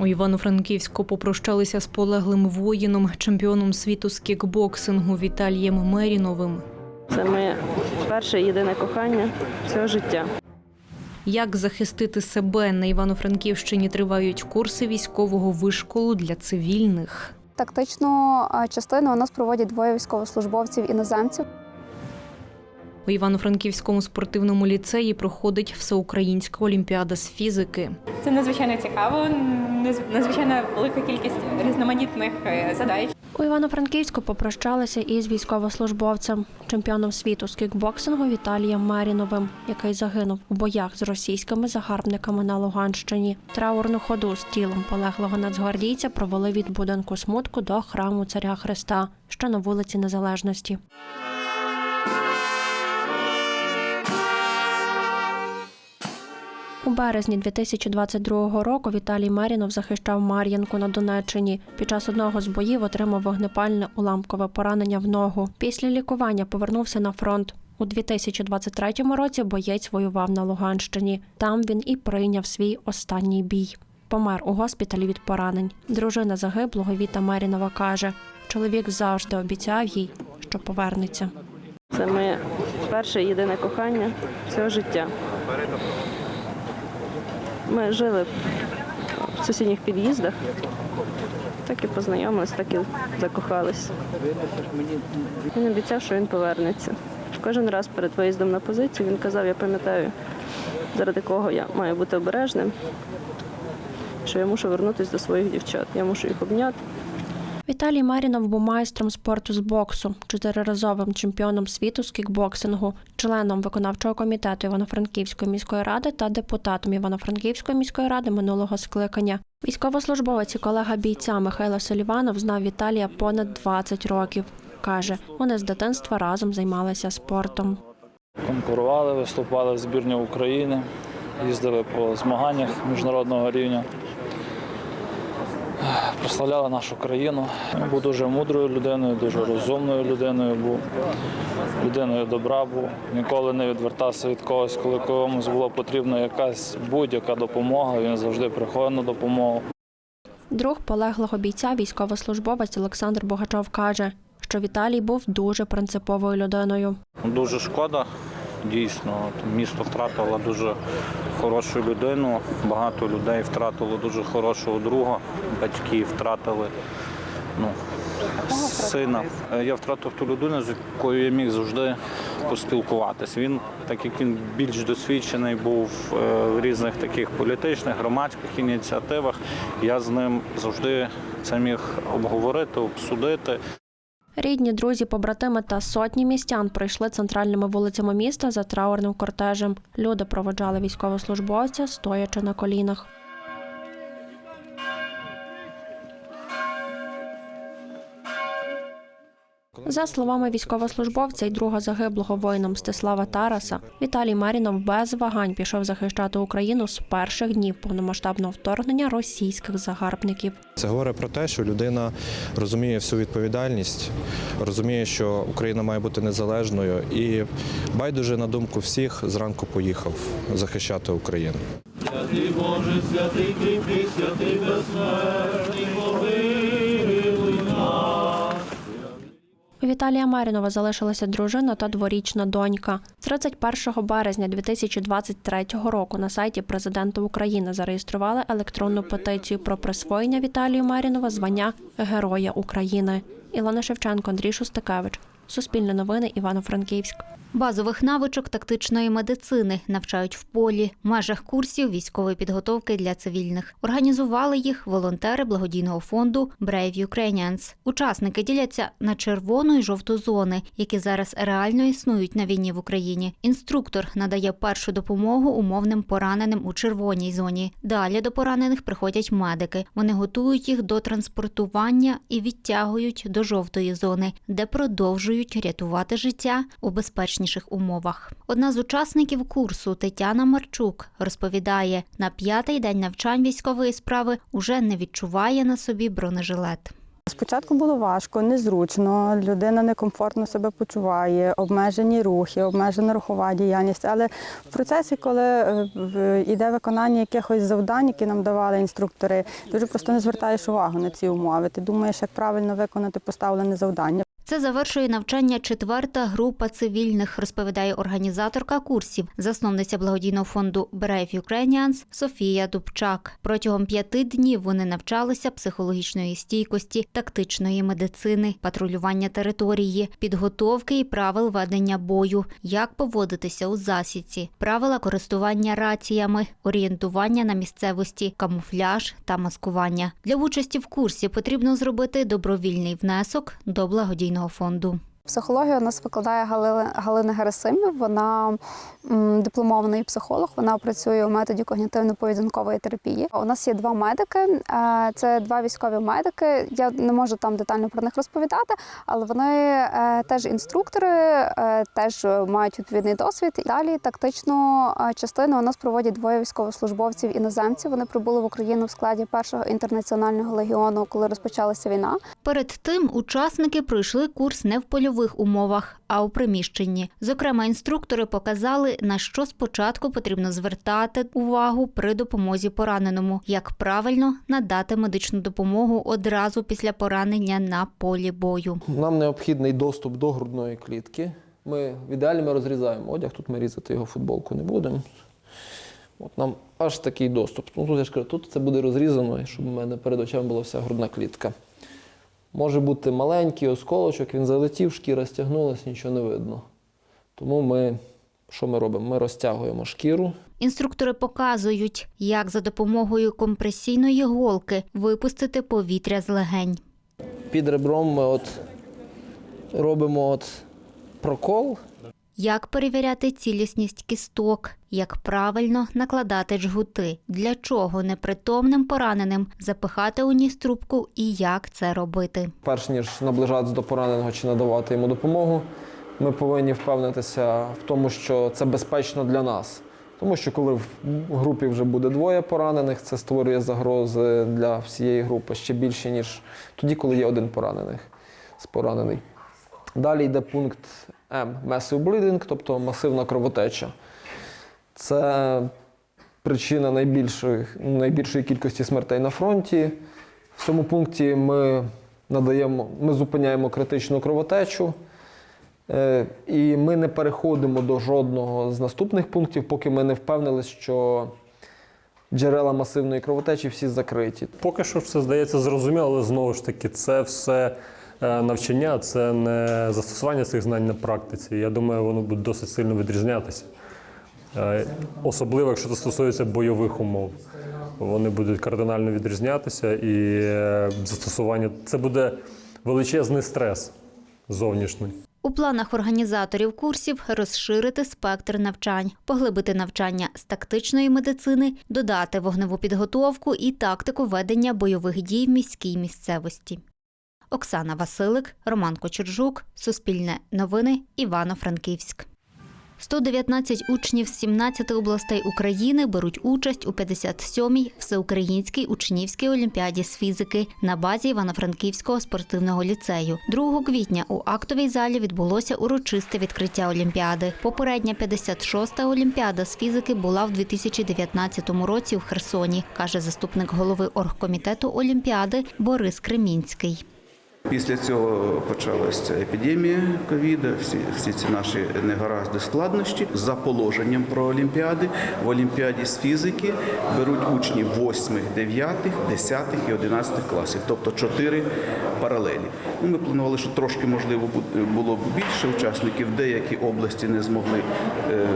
У Івано-Франківську попрощалися з полеглим воїном, чемпіоном світу з кікбоксингу Віталієм Меріновим. Це моє перше єдине кохання цього життя. Як захистити себе на Івано-Франківщині тривають курси військового вишколу для цивільних. Тактичну частину у нас проводять двоє військовослужбовців іноземців. У Івано-Франківському спортивному ліцеї проходить всеукраїнська олімпіада з фізики. Це надзвичайно цікаво, надзвичайно велика кількість різноманітних е, задач. У Івано-Франківську попрощалися із військовослужбовцем, чемпіоном світу з кікбоксингу Віталієм Маріновим, який загинув у боях з російськими загарбниками на Луганщині. Траурну ходу з тілом полеглого нацгвардійця провели від будинку смутку до храму царя Христа, що на вулиці Незалежності. У березні 2022 року Віталій Марінов захищав Мар'їнку на Донеччині. Під час одного з боїв отримав вогнепальне уламкове поранення в ногу. Після лікування повернувся на фронт. У 2023 році боєць воював на Луганщині. Там він і прийняв свій останній бій. Помер у госпіталі від поранень. Дружина загиблого Віта Марінова каже: чоловік завжди обіцяв їй, що повернеться. Це моє перше єдине кохання цього життя. Ми жили в сусідніх під'їздах, так і познайомились, так і закохались. Він обіцяв, що він повернеться. Кожен раз перед виїздом на позицію він казав, я пам'ятаю, заради кого я маю бути обережним, що я мушу вернутися до своїх дівчат. Я мушу їх обняти. Віталій Марінов був майстром спорту з боксу, чотириразовим чемпіоном світу з кікбоксингу, членом виконавчого комітету Івано-Франківської міської ради та депутатом Івано-Франківської міської ради минулого скликання. Військовослужбовець і колега бійця Михайло Селіванов знав Віталія понад 20 років. Каже, вони з дитинства разом займалися спортом. Конкурували, виступали в збірні України, їздили по змаганнях міжнародного рівня. Прославляли нашу країну. Він Був дуже мудрою людиною, дуже розумною людиною був, людиною добра був. Ніколи не відвертався від когось, коли комусь була потрібна якась будь-яка допомога. Він завжди приходив на допомогу. Друг полеглого бійця, військовослужбовець Олександр Богачов каже, що Віталій був дуже принциповою людиною. Дуже шкода. Дійсно, місто втратило дуже хорошу людину. Багато людей втратило дуже хорошого друга, батьки втратили ну, сина. Е, Я втратив ту людину, з якою я міг завжди поспілкуватися. Він, так як він більш досвідчений був е, в різних таких політичних, громадських ініціативах, я з ним завжди це міг обговорити, обсудити. Рідні, друзі, побратими та сотні містян пройшли центральними вулицями міста за траурним кортежем. Люди проводжали військовослужбовця, стоячи на колінах. За словами військовослужбовця і друга загиблого воїна Мстислава Тараса, Віталій Марінов без вагань пішов захищати Україну з перших днів повномасштабного вторгнення російських загарбників. Це говорить про те, що людина розуміє всю відповідальність, розуміє, що Україна має бути незалежною, і байдуже на думку всіх зранку поїхав захищати Україну. У Віталія Марінова залишилася дружина та дворічна донька. 31 березня 2023 року на сайті президента України зареєстрували електронну петицію про присвоєння Віталію Марінова звання Героя України. Ілона Шевченко, Андрій Шустакевич. Суспільне новини Івано-Франківськ. Базових навичок тактичної медицини навчають в полі, в межах курсів військової підготовки для цивільних. Організували їх волонтери благодійного фонду Brave Ukrainians. Учасники діляться на червону і жовту зони, які зараз реально існують на війні в Україні. Інструктор надає першу допомогу умовним пораненим у червоній зоні. Далі до поранених приходять медики. Вони готують їх до транспортування і відтягують до жовтої зони, де продовжують рятувати життя у безпечніших умовах. Одна з учасників курсу Тетяна Марчук розповідає, на п'ятий день навчань військової справи уже не відчуває на собі бронежилет. Спочатку було важко, незручно, людина некомфортно себе почуває, обмежені рухи, обмежена рухова діяльність. Але в процесі, коли е, йде виконання якихось завдань, які нам давали інструктори, вже просто не звертаєш увагу на ці умови. Ти думаєш, як правильно виконати поставлене завдання. Це завершує навчання четверта група цивільних, розповідає організаторка курсів, засновниця благодійного фонду Brave Ukrainians Софія Дубчак. Протягом п'яти днів вони навчалися психологічної стійкості, тактичної медицини, патрулювання території, підготовки і правил ведення бою, як поводитися у засідці, правила користування раціями, орієнтування на місцевості, камуфляж та маскування. Для участі в курсі потрібно зробити добровільний внесок до благодійного фонду. Психологію у нас викладає Галина, Герасимів. Вона дипломований психолог. Вона працює у методі когнітивно-поведінкової терапії. У нас є два медики. е, Це два військові медики. Я не можу там детально про них розповідати, але вони е, теж інструктори, е, теж мають відповідний досвід. Далі тактичну частину у нас проводять двоє військовослужбовців іноземців. Вони прибули в Україну в складі першого інтернаціонального легіону, коли розпочалася війна. Перед тим учасники пройшли курс не в польових умовах, а у приміщенні. Зокрема, інструктори показали, на що спочатку потрібно звертати увагу при допомозі пораненому, як правильно надати медичну допомогу одразу після поранення на полі бою. Нам необхідний доступ до грудної клітки. Ми в ідеалі ми розрізаємо одяг, тут ми різати його футболку не будемо. От нам аж такий доступ. Ну, тут я ж кажу, тут це буде розрізано, щоб у мене перед очами була вся грудна клітка. Може бути маленький осколочок, він залетів, шкіра стягнулася, нічого не видно. Тому ми, що ми робимо? Ми розтягуємо шкіру, Інструктори показують, як за допомогою компресійної голки випустити повітря з легень. під ребром ми от робимо от прокол, Як перевіряти цілісність кісток, як правильно накладати джгути, для чого непритомним пораненим запихати у ніс трубку і як це робити. перш ніж наближатися до пораненого чи надавати йому допомогу, ми повинні впевнитися в тому, що це безпечно для нас. Тому що коли в групі вже буде двоє поранених, це створює загрози для всієї групи ще більше, ніж тоді, коли є один поранений. поранений. Далі йде пункт М massive bleeding, тобто масивна кровотеча. Це причина найбільшої, найбільшої кількості смертей на фронті. В цьому пункті ми надаємо, ми зупиняємо критичну кровотечу. Е, І ми не переходимо до жодного з наступних пунктів, поки ми не впевнилися, що джерела масивної кровотечі всі закриті. Поки що все здається зрозуміло, але знову ж таки, це все навчання, це не застосування цих знань на практиці. Я думаю, воно буде досить сильно відрізнятися. Е, Особливо, якщо це стосується бойових умов. Вони будуть кардинально відрізнятися, і е, застосування це буде величезний стрес зовнішній. У планах організаторів курсів розширити спектр навчань, поглибити навчання з тактичної медицини, додати вогневу підготовку і тактику ведення бойових дій в міській місцевості. Оксана Василик, Роман Кочержук, Суспільне новини, Івано-Франківськ. 119 учнів з 17 областей України беруть участь у 57-й всеукраїнській учнівській олімпіаді з фізики на базі Івано-Франківського спортивного ліцею. 2 квітня у актовій залі відбулося урочисте відкриття олімпіади. Попередня 56-та олімпіада з фізики була в 2019 році в Херсоні, каже заступник голови оргкомітету олімпіади Борис Кремінський. Після цього почалася епідемія ковіду, всі, всі ці наші негаразди складнощі. За положенням про олімпіади в олімпіаді з фізики беруть учні 8, 9, 10 і 11 класів, тобто 4 паралелі. Ну, ми планували, що трошки можливо було б більше учасників. Деякі області не змогли е,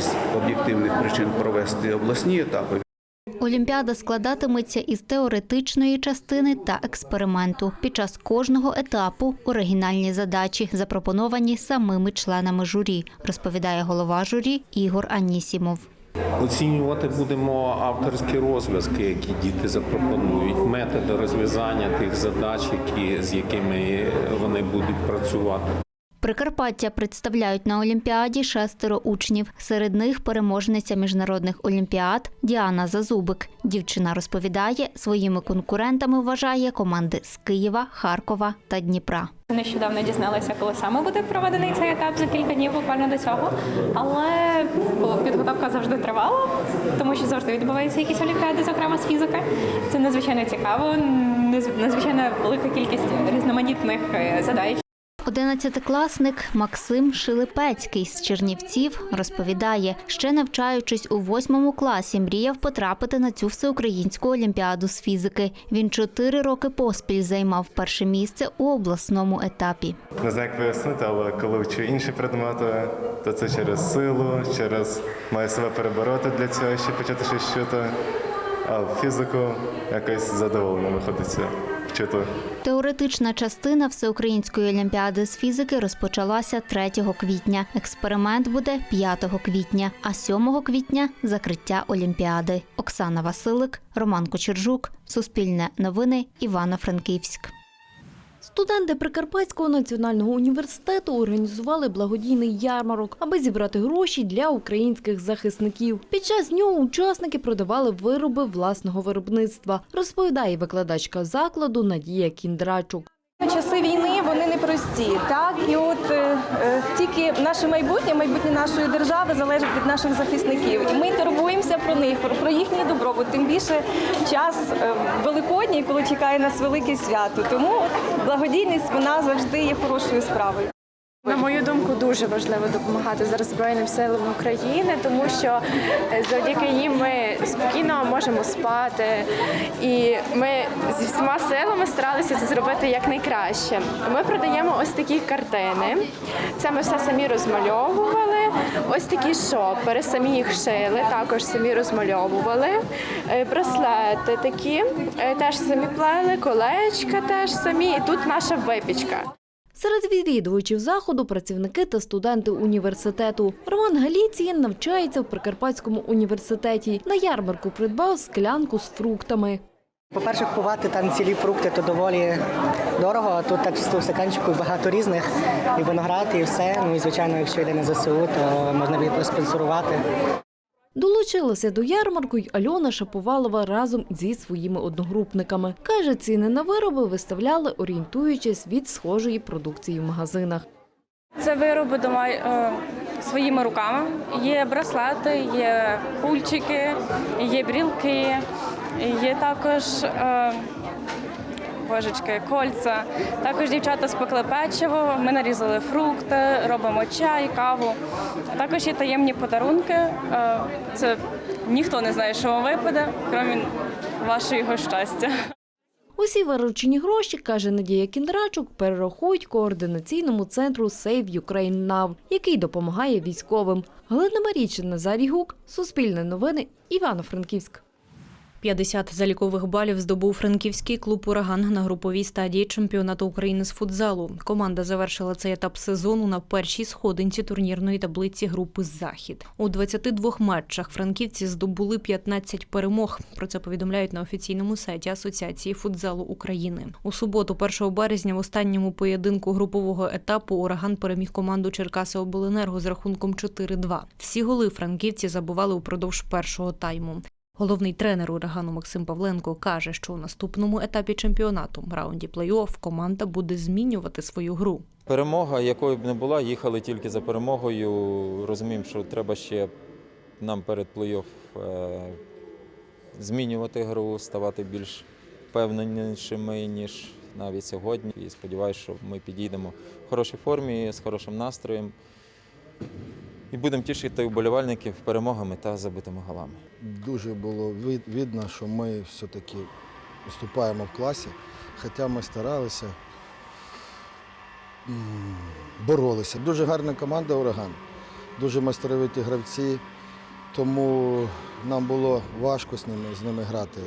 з об'єктивних причин провести обласні етапи. Олімпіада складатиметься із теоретичної частини та експерименту. Під час кожного етапу оригінальні задачі запропоновані самими членами журі, розповідає голова журі Ігор Анісімов. Оцінювати будемо авторські розв'язки, які діти запропонують, методи розв'язання тих задач, які, з якими вони будуть працювати. Прикарпаття представляють на Олімпіаді шестеро учнів. Серед них переможниця міжнародних олімпіад Діана Зазубик. Дівчина розповідає, своїми конкурентами вважає команди з Києва, Харкова та Дніпра. Нещодавно дізналася, коли саме буде проведений цей етап за кілька днів буквально до цього. Але ну, підготовка завжди тривала, тому що завжди відбуваються якісь олімпіади, зокрема з фізики. Це надзвичайно цікаво, надзвичайно велика кількість різноманітних е, задач. Одинадцятикласник Максим Шилипецький з Чернівців розповідає, ще навчаючись у восьмому класі, мріяв потрапити на цю всеукраїнську олімпіаду з фізики. Він чотири роки поспіль займав перше місце у обласному етапі. Не знаю, як пояснити, але коли вчу інші предмети, то це через силу, через маю себе перебороти для цього, щоб почати щось чути. А в фізику якось задоволено виходиться вчити. Теоретична частина всеукраїнської олімпіади з фізики розпочалася 3 квітня. Експеримент буде 5 квітня, а 7 квітня закриття олімпіади. Оксана Василик, Роман Кочержук, Суспільне новини, Івано-Франківськ. Студенти Прикарпатського національного університету організували благодійний ярмарок, аби зібрати гроші для українських захисників. Під час нього учасники продавали вироби власного виробництва, розповідає викладачка закладу Надія Кіндрачук. Часи війни вони непрості, так і от е, е, тільки наше майбутнє, майбутнє нашої держави залежить від наших захисників, і ми турбуємося про них, про, про їхній добробут. Тим більше час е, великодній, коли чекає нас велике свято. Тому благодійність вона завжди є хорошою справою. На мою думку, дуже важливо допомагати зараз Збройним силам України, тому що е, завдяки їм ми спокійно можемо спати, і ми зі всіма силами старалися це зробити якнайкраще. Ми продаємо ось такі картини. Це ми все самі розмальовували. Ось такі шопери, самі їх шили, також самі розмальовували. Е, Браслети такі е, теж самі плели, колечка теж самі. І тут наша випічка. Серед відвідувачів заходу працівники та студенти університету. Роман Галіцієн навчається в Прикарпатському університеті. На ярмарку придбав склянку з фруктами. По-перше, купувати там цілі фрукти то доволі дорого. а Тут так в стаканчику багато різних, і виноград, і все. Ну і звичайно, якщо йде на ЗСУ, то можна буде поспонсорувати. Долучилася до ярмарку й Альона Шаповалова разом зі своїми одногрупниками. Каже, ціни на вироби виставляли, орієнтуючись від схожої продукції в магазинах. Це вироби дома е, своїми руками. Є браслети, є кульчики, є брілки, є також е, божечки, кольця. Також дівчата спекли печиво, ми нарізали фрукти, робимо чай, каву. Також є таємні подарунки. Е, це ніхто не знає, що вам випаде, крім вашого щастя. Усі виручені гроші, каже Надія Кіндрачук, перерахують координаційному центру Save Ukraine Now, який допомагає військовим. Галина Марійчин, Назарій Гук, Суспільне новини, Івано-Франківськ. 50 залікових балів здобув франківський клуб Ураган на груповій стадії чемпіонату України з футзалу. Команда завершила цей етап сезону на першій сходинці турнірної таблиці групи Захід. У 22 матчах франківці здобули 15 перемог. Про це повідомляють на офіційному сайті Асоціації футзалу України. У суботу, 1 березня, в останньому поєдинку групового етапу Ураган переміг команду Черкаси Обленерго з рахунком 4-2. Всі голи франківці забували упродовж першого тайму. Головний тренер урагану Максим Павленко каже, що у наступному етапі чемпіонату раунді плей-офф команда буде змінювати свою гру. Перемога, якою б не була, їхали тільки за перемогою. Розуміємо, що треба ще нам перед плей-офф е, змінювати гру, ставати більш впевненішими, ніж навіть сьогодні. І сподіваюся, що ми підійдемо в хорошій формі, з хорошим настроєм. І будемо тішити вболівальників перемогами та забитими голами. Дуже було вид- видно, що ми все-таки виступаємо в класі, хоча ми старалися, боролися. Дуже гарна команда Ураган, дуже майстровиті гравці, тому нам було важко з ними, з ними грати.